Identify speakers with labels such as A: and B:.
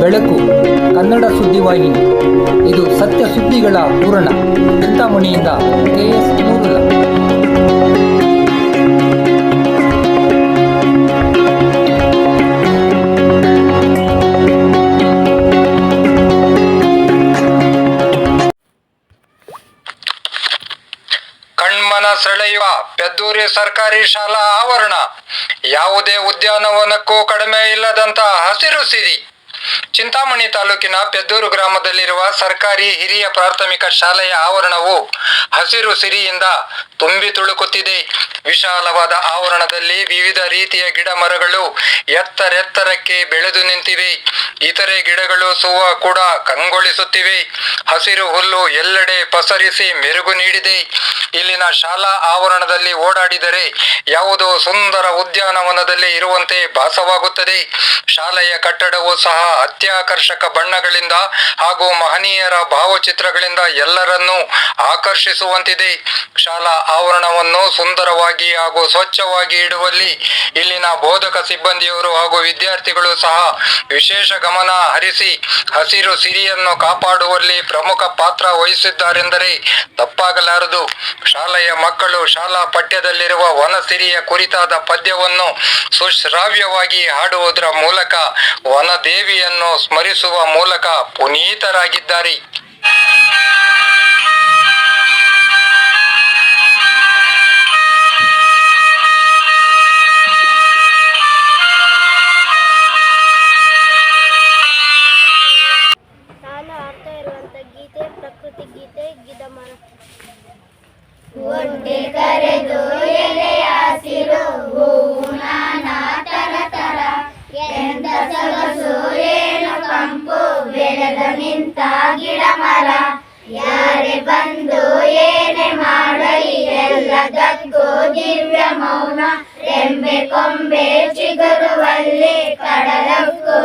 A: ಬೆಳಕು, ಕನ್ನಡ ಸುದ್ದಿವಾಹಿನಿ ಇದು ಸತ್ಯ ಸುದ್ದಿಗಳ ಪೂರಣ ಚಿಂತಾಮಣಿಯಿಂದ ಕೆಎಸ್ ನೂರುಲ್ಲ
B: ಕಣ್ಮನ ಸೆಳೆಯುವ ಪೆದ್ದೂರಿ ಸರ್ಕಾರಿ ಶಾಲಾ ಆವರಣ. ಯಾವುದೇ ಉದ್ಯಾನವನಕ್ಕೂ ಕಡಿಮೆ ಇಲ್ಲದಂತ ಹಸಿರು ಸಿರಿ. ಚಿಂತಾಮಣಿ ತಾಲೂಕಿನ ಪೆದ್ದೂರು ಗ್ರಾಮದಲ್ಲಿರುವ ಸರ್ಕಾರಿ ಹಿರಿಯ ಪ್ರಾಥಮಿಕ ಶಾಲೆಯ ಆವರಣವು ಹಸಿರು ಸಿರಿಯಿಂದ ತುಂಬಿ ತುಳುಕುತ್ತಿದೆ. ವಿಶಾಲವಾದ ಆವರಣದಲ್ಲಿ ವಿವಿಧ ರೀತಿಯ ಗಿಡ ಮರಗಳು ಎತ್ತರೆತ್ತರಕ್ಕೆ ಬೆಳೆದು ನಿಂತಿವೆ. ಇತರೆ ಗಿಡಗಳು ಸುವ ಕೂಡ ಕಂಗೊಳಿಸುತ್ತಿವೆ. ಹಸಿರು ಹುಲ್ಲು ಎಲ್ಲೆಡೆ ಪಸರಿಸಿ ಮೆರುಗು ನೀಡಿದೆ. ಇಲ್ಲಿನ ಶಾಲಾ ಆವರಣದಲ್ಲಿ ಓಡಾಡಿದರೆ ಯಾವುದೋ ಸುಂದರ ಉದ್ಯಾನವನದಲ್ಲಿ ಇರುವಂತೆ ಭಾಸವಾಗುತ್ತದೆ. ಶಾಲೆಯ ಕಟ್ಟಡವು ಸಹ ಅತ್ಯಾಕರ್ಷಕ ಬಣ್ಣಗಳಿಂದ ಹಾಗೂ ಮಹನೀಯರ ಭಾವಚಿತ್ರಗಳಿಂದ ಎಲ್ಲರನ್ನೂ ಆಕರ್ಷಿಸುವಂತಿದೆ. ಶಾಲಾ ಆವರಣವನ್ನು ಸುಂದರವಾಗಿ ಹಾಗೂ ಸ್ವಚ್ಛವಾಗಿ ಇಡುವಲ್ಲಿ ಇಲ್ಲಿನ ಬೋಧಕ ಸಿಬ್ಬಂದಿಯವರು ಹಾಗೂ ವಿದ್ಯಾರ್ಥಿಗಳು ಸಹ ವಿಶೇಷ ಗಮನ ಹರಿಸಿ ಹಸಿರು ಸಿರಿಯನ್ನು ಕಾಪಾಡುವಲ್ಲಿ ಪ್ರಮುಖ ಪಾತ್ರ ವಹಿಸಿದ್ದಾರೆಂದರೆ ತಪ್ಪಾಗಲಾರದು. ಶಾಲೆಯ ಮಕ್ಕಳು ಶಾಲಾ ಪಠ್ಯದಲ್ಲಿರುವ ವನಸಿರಿಯ ಕುರಿತಾದ ಪದ್ಯವನ್ನು ಸುಶ್ರಾವ್ಯವಾಗಿ ಹಾಡುವುದರ ಮೂಲಕ ವನದೇವಿಯನ್ನು ಸ್ಮರಿಸುವ ಮೂಲಕ ಪುನೀತರಾಗಿದ್ದಾರೆ.
C: ಒಡ್ಡೆ ಕರೆದು ಎಲೆ ಹಸಿರು ಹೂವು ನಾನಾ ತರ. ತರ ಎಂತ ಸೊಗಸು, ಏನು ಕಂಪು, ಬೆಳೆದ ನಿಂತ ಗಿಡ ಮರ. ಯಾರೇ ಬಂದು ಏನೇ ಮಾಡಲಿ, ಎಲ್ಲ ಗಗ್ಗು ದಿವ್ಯ ಮೌನ. ರೆಂಬೆ ಕೊಂಬೆ ಚಿಗುರುವಲ್ಲಿ ಕಡಲಕ್ಕೂ